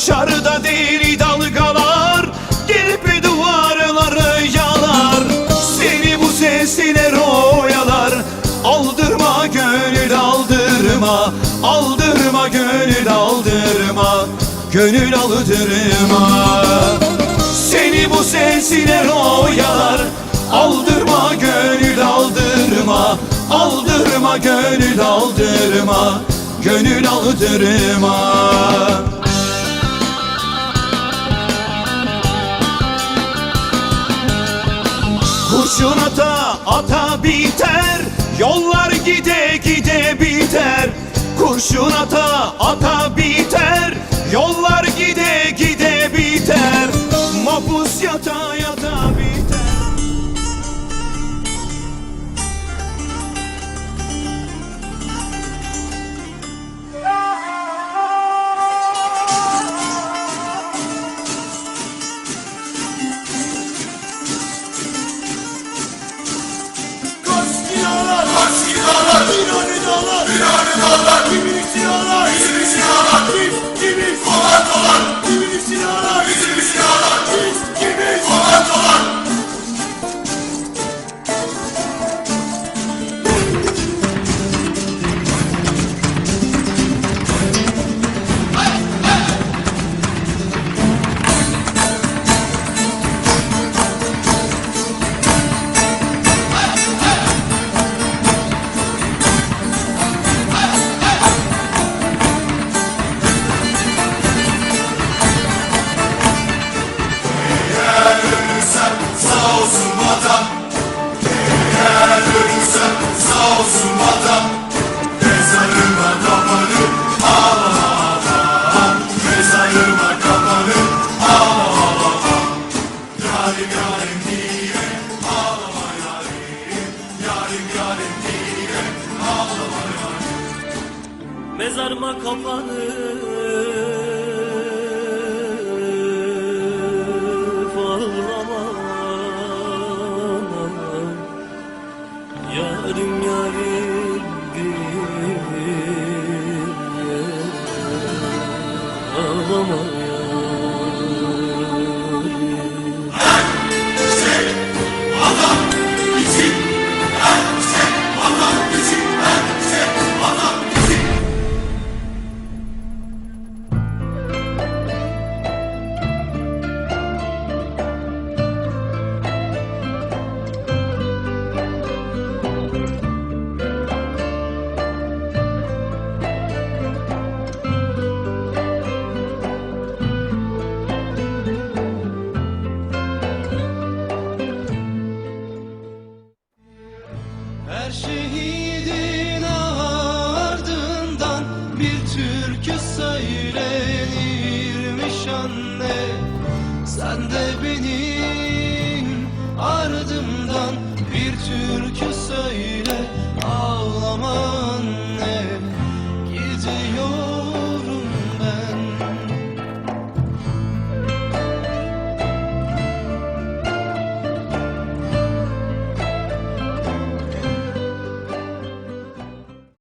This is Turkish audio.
Dışarıda deli dalgalar Gelip duvarları yalar. Seni bu sesler oyalar Aldırma gönül aldırma Aldırma gönül aldırma Gönül aldırma. Seni bu sesler oyalar Aldırma gönül aldırma Aldırma gönül aldırma Gönül aldırma ata biter Yollar gide gide biter. Kurşun ata ata biter Yollar gide gide biter. Mapus yata International Mezarıma kapanıp ağlama Yarim yarim diye ağlama bir türkü söylenirmiş anne. Sen de beni